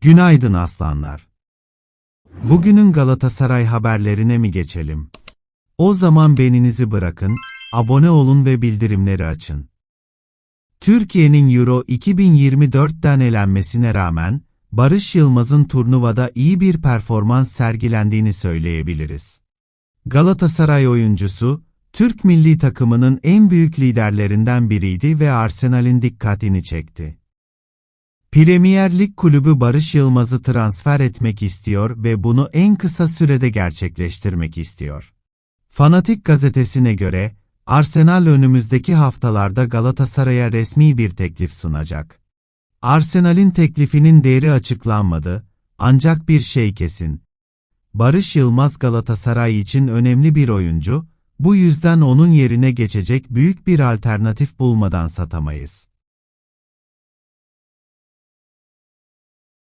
Günaydın aslanlar. Bugünün Galatasaray haberlerine mi geçelim? O zaman beğeninizi bırakın, abone olun ve bildirimleri açın. Türkiye'nin Euro 2024'ten elenmesine rağmen, Barış Yılmaz'ın turnuvada iyi bir performans sergilendiğini söyleyebiliriz. Galatasaray oyuncusu, Türk milli takımının en büyük liderlerinden biriydi ve Arsenal'in dikkatini çekti. Premier Lig kulübü Barış Yılmaz'ı transfer etmek istiyor ve bunu en kısa sürede gerçekleştirmek istiyor. Fanatik gazetesine göre, Arsenal önümüzdeki haftalarda Galatasaray'a resmi bir teklif sunacak. Arsenal'in teklifinin değeri açıklanmadı, ancak bir şey kesin. Barış Yılmaz Galatasaray için önemli bir oyuncu, bu yüzden onun yerine geçecek büyük bir alternatif bulmadan satamayız.